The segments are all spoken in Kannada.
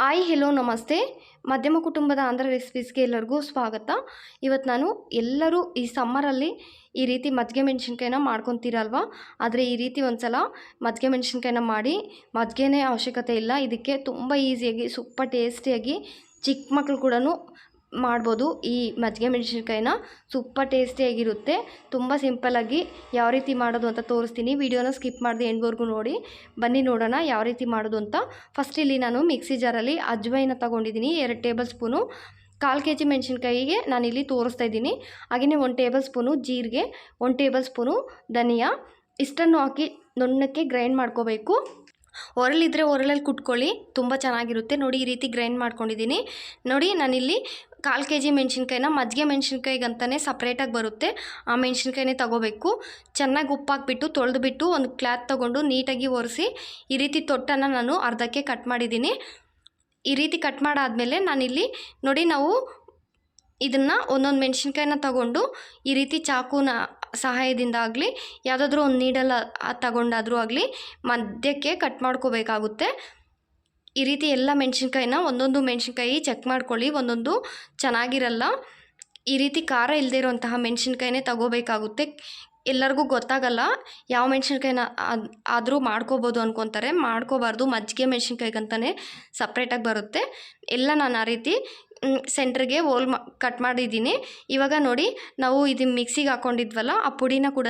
ಹಾಯ್ ಹೆಲೋ ನಮಸ್ತೆ. ಮಧ್ಯಮ ಕುಟುಂಬದ ಆಂಧ್ರ ರೆಸಿಪೀಸ್ಗೆ ಎಲ್ಲರಿಗೂ ಸ್ವಾಗತ. ಇವತ್ತು ನಾನು ಎಲ್ಲರೂ ಈ ಸಮ್ಮರಲ್ಲಿ ಈ ರೀತಿ ಮಜ್ಜಿಗೆ ಮೆಣಸಿನ್ಕಾಯಿನ ಮಾಡ್ಕೊತೀರಲ್ವ? ಆದರೆ ಈ ರೀತಿ ಒಂದು ಸಲ ಮಜ್ಜಿಗೆ ಮೆಣಸಿನ್ಕಾಯಿನ ಮಾಡಿ ಮಜ್ಜಿಗೆನೇ ಅವಶ್ಯಕತೆ ಇಲ್ಲ. ಇದಕ್ಕೆ ತುಂಬ ಈಸಿಯಾಗಿ ಸೂಪರ್ ಟೇಸ್ಟಿಯಾಗಿ ಚಿಕ್ಕ ಮಕ್ಕಳು ಕೂಡ ಮಾಡ್ಬೋದು. ಈ ಮಜ್ಜಿಗೆ ಮೆಣಸಿನ್ಕಾಯಿನ ಸೂಪರ್ ಟೇಸ್ಟಿಯಾಗಿರುತ್ತೆ ತುಂಬ ಸಿಂಪಲ್ಲಾಗಿ ಯಾವ ರೀತಿ ಮಾಡೋದು ಅಂತ ತೋರಿಸ್ತೀನಿ. ವಿಡಿಯೋನ ಸ್ಕಿಪ್ ಮಾಡಿದೆ ಎಂಡ್ವರೆಗೂ ನೋಡಿ. ಬನ್ನಿ ನೋಡೋಣ ಯಾವ ರೀತಿ ಮಾಡೋದು ಅಂತ. ಫಸ್ಟ್ ಇಲ್ಲಿ ನಾನು ಮಿಕ್ಸಿ ಜಾರಲ್ಲಿ ಅಜ್ವೈನ ತಗೊಂಡಿದ್ದೀನಿ. ಎರಡು ಟೇಬಲ್ ಸ್ಪೂನು. ಕಾಲು ಕೆ ಜಿ ಮೆಣಸಿನ್ಕಾಯಿಗೆ ನಾನಿಲ್ಲಿ ತೋರಿಸ್ತಾ ಇದ್ದೀನಿ. ಹಾಗೆಯೇ ಒಂದು ಟೇಬಲ್ ಸ್ಪೂನು ಜೀರಿಗೆ, ಒಂದು ಟೇಬಲ್ ಸ್ಪೂನು ಧನಿಯಾ. ಇಷ್ಟನ್ನು ಹಾಕಿ ನುಣ್ಣಕ್ಕೆ ಗ್ರೈಂಡ್ ಮಾಡ್ಕೋಬೇಕು. ಒರಳಿದ್ರೆ ಒರಳಲ್ಲಿ ಕುಟ್ಕೊಳ್ಳಿ. ತುಂಬ ಚೆನ್ನಾಗಿರುತ್ತೆ. ನೋಡಿ ಈ ರೀತಿ ಗ್ರೈಂಡ್ ಮಾಡ್ಕೊಂಡಿದ್ದೀನಿ. ನೋಡಿ ನಾನಿಲ್ಲಿ ಕಾಲು ಕೆ ಜಿ ಮೆಣಸಿನ್ಕಾಯಿನ ಮಜ್ಜಿಗೆ ಮೆಣಸಿನ್ಕಾಯಿಗಂತಲೇ ಸಪ್ರೇಟಾಗಿ ಬರುತ್ತೆ. ಆ ಮೆಣಸಿನ್ಕಾಯಿನೇ ತಗೋಬೇಕು. ಚೆನ್ನಾಗಿ ಉಪ್ಪಾಕ್ಬಿಟ್ಟು, ತೊಳೆದ್ಬಿಟ್ಟು ಒಂದು ಕ್ಲಾತ್ ತೊಗೊಂಡು ನೀಟಾಗಿ ಒರೆಸಿ, ಈ ರೀತಿ ತೊಟ್ಟನ್ನು ನಾನು ಅರ್ಧಕ್ಕೆ ಕಟ್ ಮಾಡಿದ್ದೀನಿ. ಈ ರೀತಿ ಕಟ್ ಮಾಡಾದಮೇಲೆ ನಾನಿಲ್ಲಿ ನೋಡಿ ನಾವು ಇದನ್ನು ಒಂದೊಂದು ಮೆಣಸಿನ್ಕಾಯಿನ ತಗೊಂಡು ಈ ರೀತಿ ಚಾಕುನ ಸಹಾಯದಿಂದ ಆಗಲಿ, ಯಾವುದಾದ್ರೂ ಒಂದು ನೀಡಲ್ಲ ತಗೊಂಡಾದರೂ ಆಗಲಿ ಮಧ್ಯಕ್ಕೆ ಕಟ್ ಮಾಡ್ಕೋಬೇಕಾಗುತ್ತೆ. ಈ ರೀತಿ ಎಲ್ಲ ಮೆಣಸಿನ್ಕಾಯಿನ ಒಂದೊಂದು ಮೆಣಸಿನ್ಕಾಯಿ ಚೆಕ್ ಮಾಡ್ಕೊಳ್ಳಿ, ಒಂದೊಂದು ಚೆನ್ನಾಗಿರಲ್ಲ. ಈ ರೀತಿ ಖಾರ ಇಲ್ಲದೆ ಇರುವಂತಹ ಮೆಣಸಿನ್ಕಾಯಿನೇ ತಗೋಬೇಕಾಗುತ್ತೆ. ಎಲ್ಲರಿಗೂ ಗೊತ್ತಾಗಲ್ಲ ಯಾವ ಮೆಣಸಿನ್ಕಾಯಿನ ಆದರೂ ಮಾಡ್ಕೋಬೋದು ಅಂದ್ಕೊತಾರೆ ಮಾಡ್ಕೋಬಾರ್ದು, ಮಜ್ಜಿಗೆ ಮೆಣಸಿನ್ಕಾಯಿಗಂತಲೇ ಸಪ್ರೇಟಾಗಿ ಬರುತ್ತೆ. ಎಲ್ಲ ನಾನು ಆ ರೀತಿ ಸೆಂಟ್ರಿಗೆ ಹೋಲ್ ಮಾ ಕಟ್ ಮಾಡಿದ್ದೀನಿ. ಇವಾಗ ನೋಡಿ, ನಾವು ಇದು ಮಿಕ್ಸಿಗೆ ಹಾಕ್ಕೊಂಡಿದ್ವಲ್ಲ ಆ ಪುಡಿನ ಕೂಡ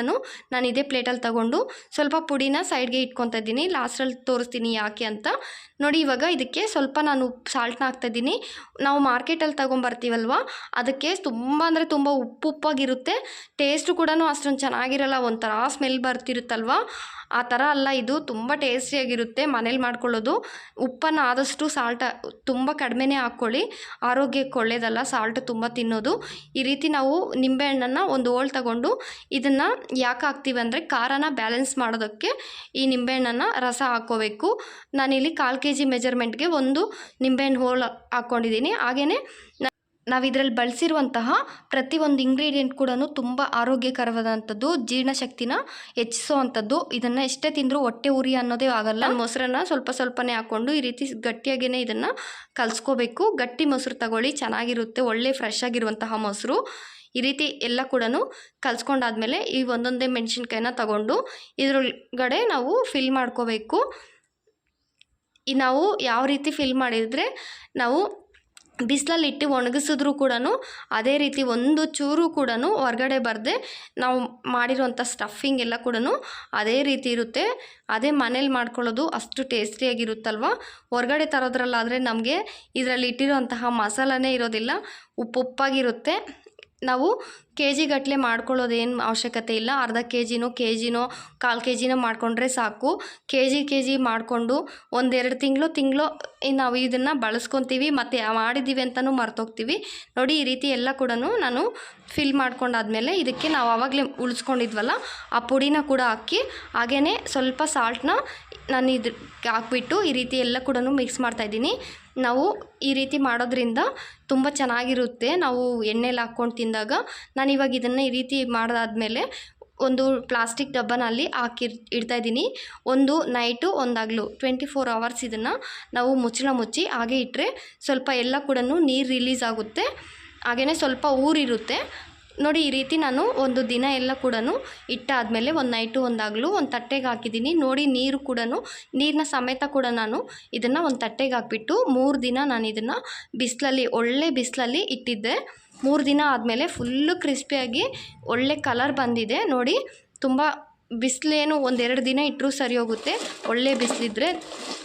ನಾನು ಇದೇ ಪ್ಲೇಟಲ್ಲಿ ತಗೊಂಡು ಸ್ವಲ್ಪ ಪುಡಿನ ಸೈಡ್ಗೆ ಇಟ್ಕೊತಾ ಇದ್ದೀನಿ. ಲಾಸ್ಟಲ್ಲಿ ತೋರಿಸ್ತೀನಿ ಯಾಕೆ ಅಂತ. ನೋಡಿ, ಇವಾಗ ಇದಕ್ಕೆ ಸ್ವಲ್ಪ ನಾನು ಉಪ್ಪು ಸಾಲ್ಟ್ನ ಹಾಕ್ತಾಯಿದ್ದೀನಿ ನಾವು ಮಾರ್ಕೆಟಲ್ಲಿ ತೊಗೊಂಬರ್ತೀವಲ್ವ ಅದಕ್ಕೆ ತುಂಬ ಅಂದರೆ ತುಂಬ ಉಪ್ಪು ಉಪ್ಪಾಗಿರುತ್ತೆ. ಟೇಸ್ಟು ಕೂಡ ಅಷ್ಟೊಂದು ಚೆನ್ನಾಗಿರಲ್ಲ, ಒಂಥರ ಸ್ಮೆಲ್ ಬರ್ತಿರುತ್ತಲ್ವ? ಆ ಥರ ಅಲ್ಲ ಇದು. ತುಂಬ ಟೇಸ್ಟಿಯಾಗಿರುತ್ತೆ ಮನೇಲಿ ಮಾಡ್ಕೊಳ್ಳೋದು. ಉಪ್ಪನ್ನು ಆದಷ್ಟು ಸಾಲ್ಟ ತುಂಬ ಕಡಿಮೆನೇ ಹಾಕ್ಕೊಳ್ಳಿ. ಆರೋಗ್ಯಕ್ಕೆ ಒಳ್ಳೇದಲ್ಲ ಸಾಲ್ಟ್ ತುಂಬ ತಿನ್ನೋದು. ಈ ರೀತಿ ನಾವು ನಿಂಬೆಹಣ್ಣನ್ನು ಒಂದು ಹೋಳು ತಗೊಂಡು ಇದನ್ನು ಯಾಕೆ ಹಾಕ್ತೀವಿ ಅಂದರೆ ಖಾರನ ಬ್ಯಾಲೆನ್ಸ್ ಮಾಡೋದಕ್ಕೆ ಈ ನಿಂಬೆಹಣ್ಣನ್ನು ರಸ ಹಾಕ್ಕೋಬೇಕು ನಾನಿಲ್ಲಿ ಕಾಲು ಕೆ ಜಿ ಮೆಜರ್ಮೆಂಟ್ಗೆ ಒಂದು ನಿಂಬೆಹಣ್ಣು ಹೋಳು ಹಾಕ್ಕೊಂಡಿದ್ದೀನಿ ಹಾಗೆಯೇ ನಾವು ಇದರಲ್ಲಿ ಬಳಸಿರುವಂತಹ ಪ್ರತಿಯೊಂದು ಇಂಗ್ರೀಡಿಯೆಂಟ್ ಕೂಡ ತುಂಬ ಆರೋಗ್ಯಕರವಾದಂಥದ್ದು, ಜೀರ್ಣಶಕ್ತಿನ ಹೆಚ್ಚಿಸುವಂಥದ್ದು. ಇದನ್ನು ಎಷ್ಟೇ ತಿಂದರೂ ಹೊಟ್ಟೆ ಉರಿ ಅನ್ನೋದೇ ಆಗಲ್ಲ. ಮೊಸರನ್ನ ಸ್ವಲ್ಪ ಸ್ವಲ್ಪನೇ ಹಾಕ್ಕೊಂಡು ಈ ರೀತಿ ಗಟ್ಟಿಯಾಗೇ ಇದನ್ನು ಕಲಿಸ್ಕೋಬೇಕು. ಗಟ್ಟಿ ಮೊಸರು ತಗೊಳ್ಳಿ, ಚೆನ್ನಾಗಿರುತ್ತೆ. ಒಳ್ಳೆ ಫ್ರೆಶ್ ಆಗಿರುವಂತಹ ಮೊಸರು. ಈ ರೀತಿ ಎಲ್ಲ ಕೂಡ ಕಲಿಸ್ಕೊಂಡಾದ್ಮೇಲೆ ಈ ಒಂದೊಂದೇ ಮೆಣಸಿನ್ಕಾಯಿನ ತಗೊಂಡು ಇದ್ರೊಳಗಡೆ ನಾವು ಫಿಲ್ ಮಾಡ್ಕೋಬೇಕು. ನಾವು ಯಾವ ರೀತಿ ಫಿಲ್ ಮಾಡಿದರೆ ನಾವು ಬಿಸಿಲಲ್ಲಿ ಇಟ್ಟು ಒಣಗಿಸಿದ್ರೂ ಕೂಡ ಅದೇ ರೀತಿ ಒಂದು ಚೂರು ಕೂಡ ಹೊರಗಡೆ ಬರದೆ ನಾವು ಮಾಡಿರುವಂಥ ಸ್ಟಫಿಂಗ್ ಎಲ್ಲ ಕೂಡ ಅದೇ ರೀತಿ ಇರುತ್ತೆ. ಅದೇ ಮನೇಲಿ ಮಾಡ್ಕೊಳ್ಳೋದು ಅಷ್ಟು ಟೇಸ್ಟಿಯಾಗಿರುತ್ತಲ್ವ? ಹೊರಗಡೆ ತರೋದ್ರಲ್ಲಾದರೆ ನಮಗೆ ಇದರಲ್ಲಿ ಇಟ್ಟಿರುವಂತಹ ಮಸಾಲನೇ ಇರೋದಿಲ್ಲ. ಉಪ್ಪುಪ್ಪಾಗಿರುತ್ತೆ ನಾವು ಕೆ ಜಿ ಗಟ್ಟಲೆ ಮಾಡ್ಕೊಳ್ಳೋದೇನು ಅವಶ್ಯಕತೆ ಇಲ್ಲ. ಅರ್ಧ ಕೆ ಜಿನೋ ಕೆ ಜಿನೋ ಕಾಲು ಕೆ ಜಿನೋ ಮಾಡಿಕೊಂಡ್ರೆ ಸಾಕು. ಕೆ ಜಿ ಕೆ ಜಿ ಮಾಡಿಕೊಂಡು ಒಂದೆರಡು ತಿಂಗಳು ತಿಂಗಳು ನಾವು ಇದನ್ನು ಬಳಸ್ಕೊತೀವಿ. ಮತ್ತು ಮಾಡಿದ್ದೀವಿ ಅಂತಲೂ ಮರ್ತೋಗ್ತೀವಿ. ನೋಡಿ, ಈ ರೀತಿ ಎಲ್ಲ ಕೂಡ ನಾನು ಫಿಲ್ ಮಾಡ್ಕೊಂಡಾದ್ಮೇಲೆ ಇದಕ್ಕೆ ನಾವು ಆವಾಗಲೇ ಉಳಿಸ್ಕೊಂಡಿದ್ವಲ್ಲ, ಆ ಪುಡಿನ ಕೂಡ ಹಾಕಿ ಹಾಗೆಯೇ ಸ್ವಲ್ಪ ಸಾಲ್ಟ್ನ ನಾನು ಇದಕ್ಕೆ ಹಾಕ್ಬಿಟ್ಟು ಈ ರೀತಿ ಎಲ್ಲ ಕೂಡ ಮಿಕ್ಸ್ ಮಾಡ್ತಾಯಿದ್ದೀನಿ ನಾವು ಈ ರೀತಿ ಮಾಡೋದ್ರಿಂದ ತುಂಬ ಚೆನ್ನಾಗಿರುತ್ತೆ. ನಾವು ಎಣ್ಣೆಲಿ ಹಾಕ್ಕೊಂಡು ತಿಂದಾಗ ನಾನು ಇವಾಗ ಇದನ್ನು ಈ ರೀತಿ ಮಾಡಿದಾದ್ಮೇಲೆ ಒಂದು ಪ್ಲಾಸ್ಟಿಕ್ ಡಬ್ಬನ ಅಲ್ಲಿ ಹಾಕಿ ಇಡ್ತಾಯಿದ್ದೀನಿ ಒಂದು ನೈಟು ಒಂದಾಗಲು ಟ್ವೆಂಟಿ ಫೋರ್ ಅವರ್ಸ್ ಇದನ್ನು ನಾವು ಮುಚ್ಚಳ ಮುಚ್ಚಿ ಹಾಗೆ ಇಟ್ಟರೆ ಸ್ವಲ್ಪ ಎಲ್ಲ ಕೂಡ ನೀರು ರಿಲೀಸ್ ಆಗುತ್ತೆ. ಹಾಗೆಯೇ ಸ್ವಲ್ಪ ಊರಿರುತ್ತೆ. ನೋಡಿ, ಈ ರೀತಿ ನಾನು ಒಂದು ದಿನ ಎಲ್ಲ ಕೂಡ ಇಟ್ಟಾದಮೇಲೆ ಒಂದು ನೈಟು ಒಂದಾಗಲು ಒಂದು ತಟ್ಟೆಗೆ ಹಾಕಿದ್ದೀನಿ. ನೋಡಿ, ನೀರು ಕೂಡ ನೀರಿನ ಸಮೇತ ಕೂಡ ನಾನು ಇದನ್ನು ಒಂದು ತಟ್ಟೆಗೆ ಹಾಕ್ಬಿಟ್ಟು ಮೂರು ದಿನ ನಾನು ಇದನ್ನು ಬಿಸಿಲಲ್ಲಿ, ಒಳ್ಳೆ ಬಿಸಿಲಲ್ಲಿ ಇಟ್ಟಿದ್ದೆ. ಮೂರು ದಿನ ಆದಮೇಲೆ ಫುಲ್ಲು ಕ್ರಿಸ್ಪಿಯಾಗಿ ಒಳ್ಳೆ ಕಲರ್ ಬಂದಿದೆ. ನೋಡಿ, ತುಂಬ ಬಿಸಿಲೇನು ಒಂದೆರಡು ದಿನ ಇಟ್ಟರೂ ಸರಿ ಹೋಗುತ್ತೆ. ಒಳ್ಳೆ ಬಿಸಿಲಿದ್ರೆ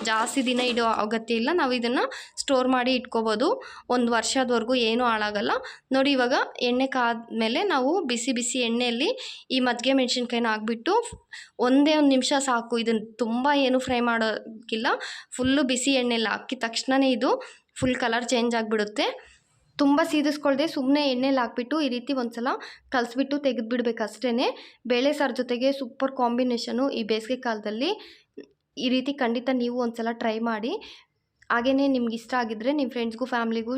ಜಾಸ್ತಿ ದಿನ ಇಡೋ ಅಗತ್ಯ ಇಲ್ಲ. ನಾವು ಇದನ್ನು ಸ್ಟೋರ್ ಮಾಡಿ ಇಟ್ಕೋಬೋದು. ಒಂದು ವರ್ಷದವರೆಗೂ ಏನೂ ಹಾಳಾಗಲ್ಲ. ನೋಡಿ, ಇವಾಗ ಎಣ್ಣೆ ಕಾದ್ಮೇಲೆ ನಾವು ಬಿಸಿ ಬಿಸಿ ಎಣ್ಣೆಯಲ್ಲಿ ಈ ಮಜ್ಜಿಗೆ ಮೆಣಸಿನ್ಕಾಯಿನ ಹಾಕ್ಬಿಟ್ಟು ಒಂದೇ ಒಂದು ನಿಮಿಷ ಸಾಕು. ಇದನ್ನು ತುಂಬ ಏನು ಫ್ರೈ ಮಾಡೋಕ್ಕಿಲ್ಲ. ಫುಲ್ಲು ಬಿಸಿ ಎಣ್ಣೆಲಿ ಹಾಕಿದ ತಕ್ಷಣವೇ ಇದು ಫುಲ್ ಕಲರ್ ಚೇಂಜ್ ಆಗಿಬಿಡುತ್ತೆ. ತುಂಬ ಸೀದಿಸ್ಕೊಳ್ದೆ ಸುಮ್ಮನೆ ಎಣ್ಣೆಲಿ ಹಾಕ್ಬಿಟ್ಟು ಈ ರೀತಿ ಒಂದು ಸಲ ಕಲಿಸ್ಬಿಟ್ಟು ತೆಗೆದುಬಿಡ್ಬೇಕು ಅಷ್ಟೇ ಬೇಳೆ ಸಾರು ಜೊತೆಗೆ ಸೂಪರ್ ಕಾಂಬಿನೇಷನು ಈ ಬೇಸಿಗೆ ಕಾಲದಲ್ಲಿ ಈ ರೀತಿ ಖಂಡಿತ ನೀವು ಒಂದು ಸಲ ಟ್ರೈ ಮಾಡಿ. ಹಾಗೆಯೇ ನಿಮ್ಗೆ ಇಷ್ಟ ಆಗಿದ್ದರೆ ನಿಮ್ಮ ಫ್ರೆಂಡ್ಸ್ಗೂ ಫ್ಯಾಮ್ಲಿಗೂ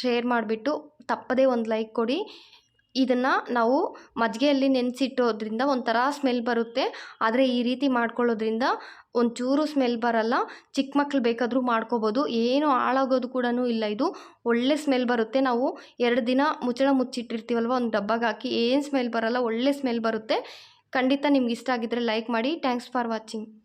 ಶೇರ್ ಮಾಡಿಬಿಟ್ಟು ತಪ್ಪದೇ ಒಂದು ಲೈಕ್ ಕೊಡಿ. ಇದನ್ನು ನಾವು ಮಜ್ಜಿಗೆಯಲ್ಲಿ ನೆನೆಸಿಟ್ಟೋದ್ರಿಂದ ಒಂಥರ ಸ್ಮೆಲ್ ಬರುತ್ತೆ. ಆದರೆ ಈ ರೀತಿ ಮಾಡ್ಕೊಳ್ಳೋದ್ರಿಂದ ಒಂಚೂರು ಸ್ಮೆಲ್ ಬರಲ್ಲ. ಚಿಕ್ಕ ಮಕ್ಳು ಬೇಕಾದರೂ ಮಾಡ್ಕೋಬೋದು. ಏನು ಹಾಳಾಗೋದು ಕೂಡ ಇಲ್ಲ. ಇದು ಒಳ್ಳೆ ಸ್ಮೆಲ್ ಬರುತ್ತೆ. ನಾವು ಎರಡು ದಿನ ಮುಚ್ಚಳ ಮುಚ್ಚಿಟ್ಟಿರ್ತೀವಲ್ವ? ಒಂದು ಡಬ್ಬಗೆ ಹಾಕಿ ಏನು ಸ್ಮೆಲ್ ಬರಲ್ಲ, ಒಳ್ಳೆ ಸ್ಮೆಲ್ ಬರುತ್ತೆ. ಖಂಡಿತ ನಿಮ್ಗೆ ಇಷ್ಟ ಆಗಿದ್ದರೆ ಲೈಕ್ ಮಾಡಿ. Thanks for watching